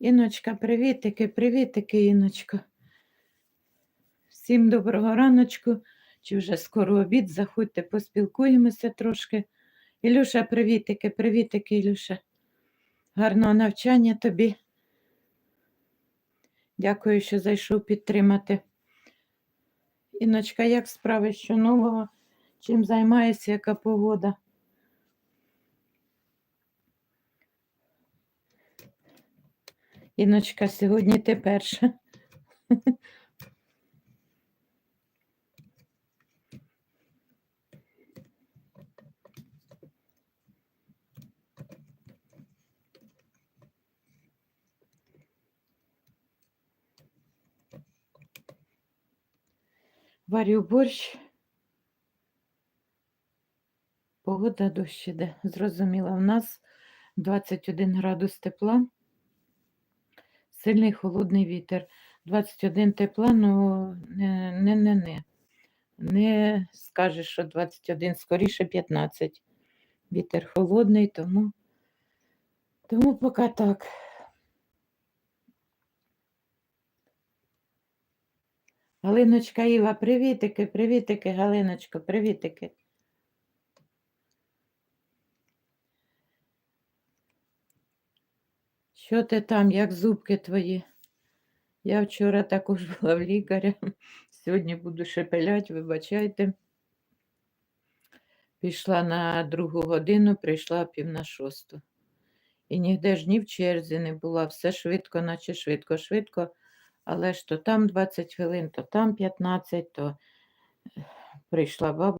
Іночка, привітики, привітики, Іночка. Всім доброго раночку, чи вже скоро обід, заходьте, поспілкуємося трошки. Ілюша, привітики, привітики, Ілюша. Гарного навчання тобі. Дякую, що зайшов підтримати. Іночка, як справи, що нового? Чим займаєшся, яка погода? Іночка, сьогодні ти перша. Варю борщ. Погода дощ іде, зрозуміла. У нас 21 градус тепла, сильний холодний вітер. 21 тепла, ну не, не, скажеш, що 21, скоріше 15. Вітер холодний, тому, тому поки так. Галиночка Іва, привітики, привітики, Галиночко, привітики. Що ти там, як зубки твої? Я вчора також була в лікаря. Сьогодні буду шепелять, вибачайте. Пішла на другу годину, прийшла пів на шосту. І ніде ж ні в черзі не була, все швидко, наче швидко, швидко. Але ж то там 20 хвилин, то там 15, то прийшла баба.